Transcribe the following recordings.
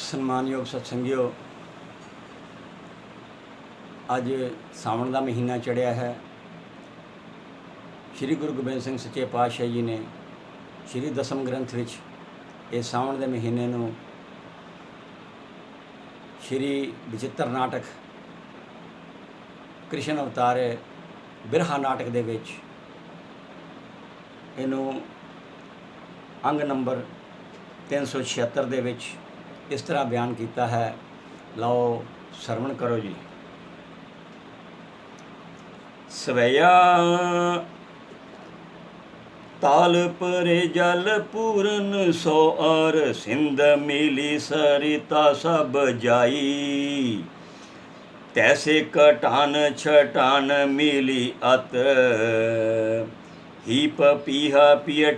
ਸਨਮਾਨਯੋਗ ਸਤਸੰਗਿਓ, ਅੱਜ ਸਾਵਣ ਦਾ ਮਹੀਨਾ ਚੜਿਆ ਹੈ। ਸ੍ਰੀ ਗੁਰੂ ਗੋਬਿੰਦ ਸਿੰਘ ਸੱਚੇ ਪਾਤਸ਼ਾਹ ਜੀ ਨੇ ਸ੍ਰੀ ਦਸਮ ਗ੍ਰੰਥ ਵਿੱਚ ਇਹ ਸਾਵਣ ਦੇ ਮਹੀਨੇ ਨੂੰ ਸ੍ਰੀ ਵਿਚਿੱਤਰ ਨਾਟਕ, ਕ੍ਰਿਸ਼ਨ ਅਵਤਾਰੇ ਬਿਰਹਾ ਨਾਟਕ ਦੇ ਵਿੱਚ ਇਹਨੂੰ ਅੰਗ ਨੰਬਰ 376 ਦੇ ਵਿੱਚ ਇਸ ਤਰ੍ਹਾਂ ਬਿਆਨ ਕੀਤਾ ਹੈ। ਲਓ ਸਰਵਣ ਕਰੋ ਜੀ। ਸਵਿਆ ਤਾਲ ਪਰੇ ਜਲ ਪੂਰਨ ਸੋ ਅਰ ਸਿੰਧ ਮਿਲੀ ਸਰਿਤਾ ਸਭ ਜਾਈ। ਤੈਸੇ ਕਟਾਨ ਛਟਾਨ ਮਿਲੀ ਅਤ। ਹੀ ਪਪੀਹਾ ਪਿയ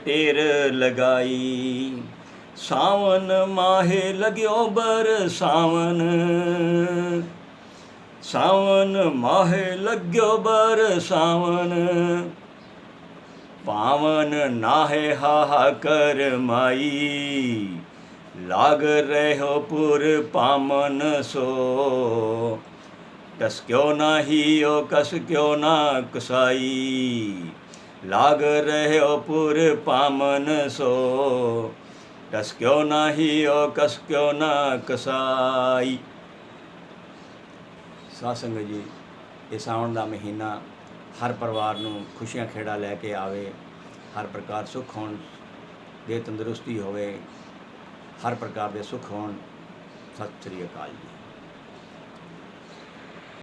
ਲਗਾਈ। ਸਾਵਨ ਮਾਹੇ ਲਗਿਓ ਬਰ ਸਾਵਨ। ਸਾਵਨ ਮਾਹੇ ਲਗਿਓ ਬਰ ਸਾਵਨ। ਪਾਵਨ ਨਾਹੇ ਹਾ ਕਰ ਮਾਈ। ਲਾਗ ਰਹਿਓ ਪੁਰ ਪਾਮਨ ਸੋ। ਕਸ ਕਿਉ ਨਾਹੀ ਓ ਕਸ ਕਿਉ ਨਾ ਕਸਾਈ। ਲਾਗ ਰਹਿਓ ਪੁਰ ਪਾਮਨ ਸੋ। ਕਸ ਕਿਉ ਨਾਹੀ ਓ ਕਸ ਕਿਉ ਨਾ ਕਸਾਈ। ਸਾਧ ਸੰਗਤ ਜੀ, ਇਹ ਸਾਵਣ ਦਾ ਮਹੀਨਾ ਹਰ ਪਰਿਵਾਰ ਨੂੰ ਖੁਸ਼ੀਆਂ ਖੇੜਾ ਲੈ ਕੇ ਆਵੇ, ਹਰ ਪ੍ਰਕਾਰ ਸੁੱਖ ਹੋਣ ਦੇ ਤੰਦਰੁਸਤੀ ਹੋਵੇ, ਹਰ ਪ੍ਰਕਾਰ ਦੇ ਸੁੱਖ ਹੋਣ। ਸਤਿ ਸ੍ਰੀ ਅਕਾਲ ਜੀ।